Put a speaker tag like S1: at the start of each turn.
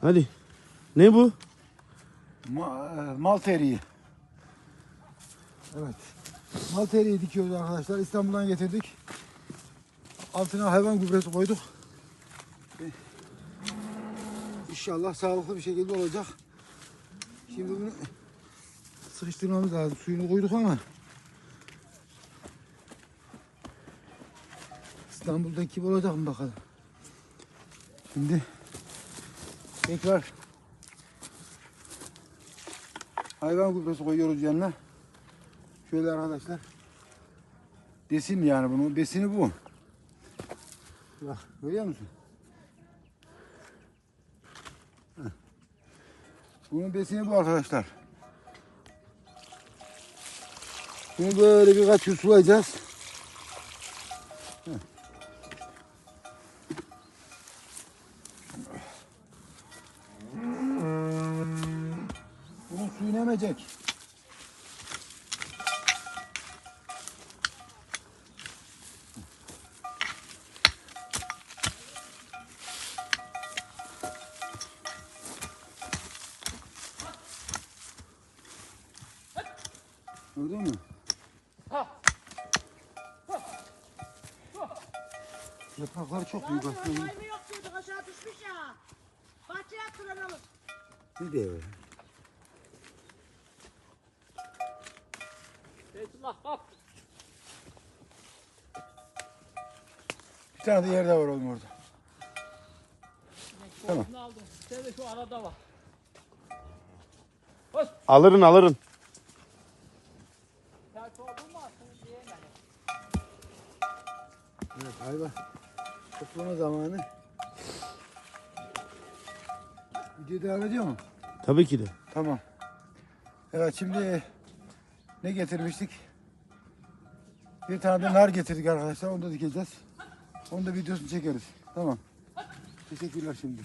S1: Hadi. Ne bu?
S2: Ma e, mal teriği. Evet. Mal teriği dikiyoruz arkadaşlar. İstanbul'dan getirdik. Altına hayvan gübresi koyduk. E, İnşallah sağlıklı bir şekilde olacak. Şimdi bunu sıkıştırmamız lazım. Suyunu koyduk ama İstanbul'da kim olacak mı bakalım. Şimdi tekrar hayvan gübresi koyuyoruz yanına. Şöyle arkadaşlar. Besin yani bunun besini bu. Bak görüyor musun? Bunun besini bu arkadaşlar. Bunu böyle birkaç gün sulayacağız. Emecek. Gördün mü? Yaprakları çok büyük aslında.
S3: Aşağı düşmüş ya. Bahçeye attıralım.
S2: Ne diyor?
S4: Hop.
S2: Bir tane de yerde var oğlum orada. Tamam.
S4: Aldım. Bir de şu arada var.
S1: Alırın alırın.
S4: Aslında diyemem.
S2: Evet hayvan toplama zamanı. Video devam ediyor mu?
S1: Tabii ki de.
S2: Tamam. Evet şimdi ne getirmiştik? Bir tane de nar getirdik arkadaşlar. Onu da dikeceğiz. Onu da videosunu çekeriz. Tamam. Teşekkürler şimdi.